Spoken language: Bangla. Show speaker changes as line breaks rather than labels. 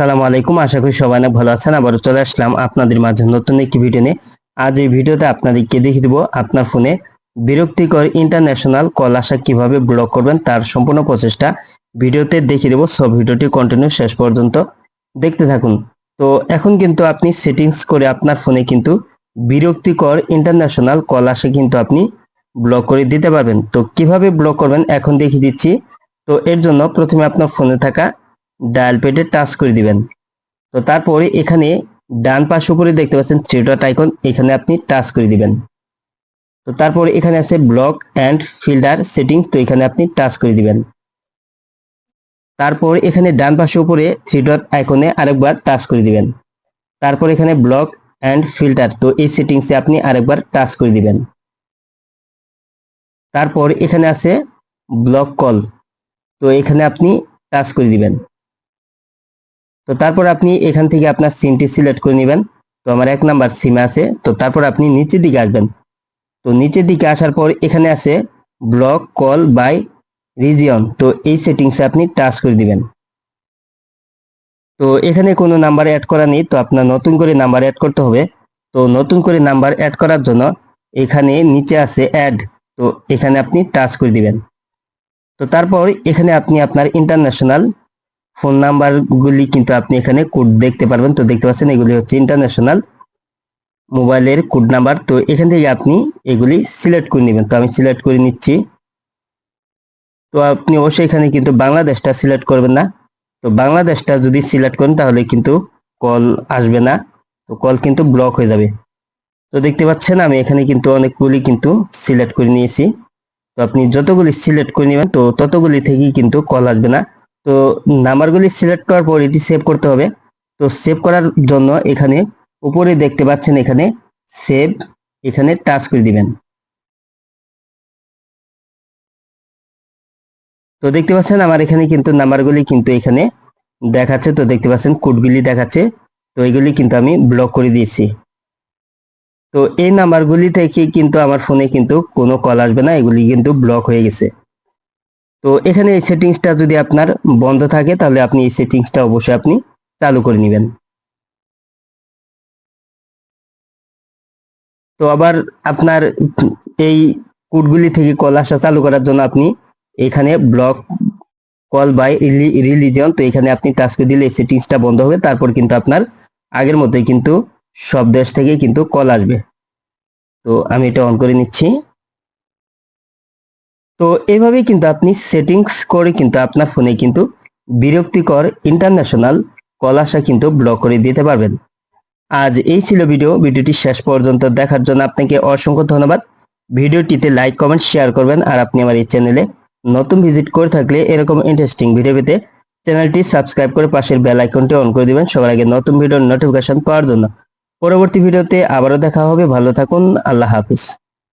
আসসালামু আলাইকুম। আশা করি সবাই অনেক ভালো আছেন। আবারও চলে আসলাম আপনাদের মাঝে নতুন একটি ভিডিও নিয়ে। আজ এই ভিডিওতে আপনাদেরকে দেখিয়ে দেবো আপনার ফোনে বিরক্তিকর ইন্টারন্যাশনাল কল আসা কীভাবে ব্লক করবেন তার সম্পূর্ণ প্রচেষ্টা। ভিডিওতে দেখিয়ে দেবো। সব ভিডিওটি কন্টিনিউ শেষ পর্যন্ত দেখতে থাকুন। তো, এখন কিন্তু আপনি সেটিংস করে আপনার ফোনে কিন্তু বিরক্তিকর ইন্টারন্যাশনাল কল আসে কিন্তু আপনি ব্লক করে দিতে পারবেন। তো, কীভাবে ব্লক করবেন এখন দেখিয়ে দিচ্ছি। তো, এর জন্য প্রথমে আপনার ফোনে থাকা ডায়াল প্যাডে টাচ করে দিবেন। তো তারপরে এখানে ডান পাশ উপরে দেখতে পাচ্ছেন থ্রি ডট আইকন এখানে আপনি টাচ করে দিবেন। তো তারপরে এখানে আছে ব্লক অ্যান্ড ফিল্টার সেটিংস তো এখানে আপনি টাচ করে দিবেন। তারপর এখানে ডান পাশে উপরে থ্রি ডট আইকনে আরেকবার টাচ করে দিবেন। তারপর এখানে ব্লক অ্যান্ড ফিল্টার তো এই সেটিংসে আপনি আরেকবার টাচ করে দিবেন। তারপর এখানে আছে ব্লক কল তো এখানে আপনি টাচ করে দিবেন। তো তারপর আপনি এখান থেকে আপনার সিমটি সিলেক্ট করে নেবেন। তো আমার এক নাম্বার সিম আছে। তো তারপর আপনি নিচের দিকে আসবেন। তো নিচের দিকে আসার পর এখানে আছে ব্লক কল বাই রিজিয়ন তো এই সেটিংসে আপনি টাচ করে দিবেন। তো এখানে কোনো নাম্বার অ্যাড করা নেই। তো আপনার নতুন করে নাম্বার অ্যাড করতে হবে। তো নতুন করে নাম্বার অ্যাড করার জন্য এখানে নিচে আছে অ্যাড তো এখানে আপনি টাচ করে দিবেন। তো তারপর এখানে আপনি আপনার ইন্টারন্যাশনাল ফোন নাম্বারগুলি কিন্তু আপনি এখানে কোড দেখতে পারবেন। তো দেখতে পাচ্ছেন এগুলি হচ্ছে ইন্টারন্যাশনাল মোবাইলের কোড নাম্বার তো এখান থেকে আপনি এগুলি সিলেক্ট করে নেবেন। তো আমি সিলেক্ট করে নিচ্ছি। তো আপনি অবশ্যই এখানে কিন্তু বাংলাদেশটা সিলেক্ট করবেন না। তো বাংলাদেশটা যদি সিলেক্ট করেন তাহলে কিন্তু কল আসবে না। তো কল কিন্তু ব্লক হয়ে যাবে। তো দেখতে পাচ্ছেন আমি এখানে কিন্তু অনেকগুলি কিন্তু সিলেক্ট করে নিয়েছি। তো আপনি যতগুলি সিলেক্ট করে নেবেন, তো ততগুলি থেকেই কিন্তু কল আসবে না। তো নাম্বারগুলি সিলেক্ট করার পর এটি সেভ করতে হবে। তো সেভ করার জন্য এখানে উপরে দেখতে পাচ্ছেন এখানে সেভ এখানে টাচ করে দিবেন। তো দেখতে পাচ্ছেন আমার এখানে কিন্তু নাম্বারগুলি কিন্তু এখানে দেখাচ্ছে। তো দেখতে পাচ্ছেন কোডগুলি দেখাচ্ছে। তো এগুলি কিন্তু আমি ব্লক করে দিয়েছি। তো এই নাম্বারগুলি থেকে কিন্তু আমার ফোনে কিন্তু কোনো কল আসবে না। এগুলি কিন্তু ব্লক হয়ে গেছে। তো এখানে এই সেটিংসটা যদি আপনার বন্ধ থাকে, তাহলে আপনি এই সেটিংসটা অবশ্যই আপনি চালু করে নেবেন। তো আবার আপনার এই কোডগুলি থেকে কল আসা চালু করার জন্য আপনি এখানে ব্লক কল বাই রিলিজন তো এখানে আপনি টাচ করে দিলে এই সেটিংসটা বন্ধ হবে, তারপর কিন্তু আপনার আগের মতোই কিন্তু সব দেশ থেকে কিন্তু কল আসবে। তো আমি এটা অন করে নিচ্ছি। তো এভাবেই কিন্তু আপনি সেটিংস করে কিন্তু আপনার ফোনে কিন্তু বিরক্তিকর ইন্টারন্যাশনাল কল আসা কিন্তু ব্লক করে দিতে পারবেন। আজ এই ছিল ভিডিও ভিডিওটি শেষ পর্যন্ত দেখার জন্য আপনাকে অসংখ্য ধন্যবাদ। ভিডিওটিতে লাইক কমেন্ট শেয়ার করবেন আর আপনি আমার এই চ্যানেলে নতুন ভিজিট করে থাকলে এরকম ইন্টারেস্টিং ভিডিও পেতে চ্যানেলটি সাবস্ক্রাইব করে পাশের বেল আইকনটি অন করে দিবেন সবার আগে নতুন ভিডিওর নোটিফিকেশন পাওয়ার জন্য। পরবর্তী ভিডিওতে আবারও দেখা হবে। ভালো থাকুন। আল্লাহ হাফিজ।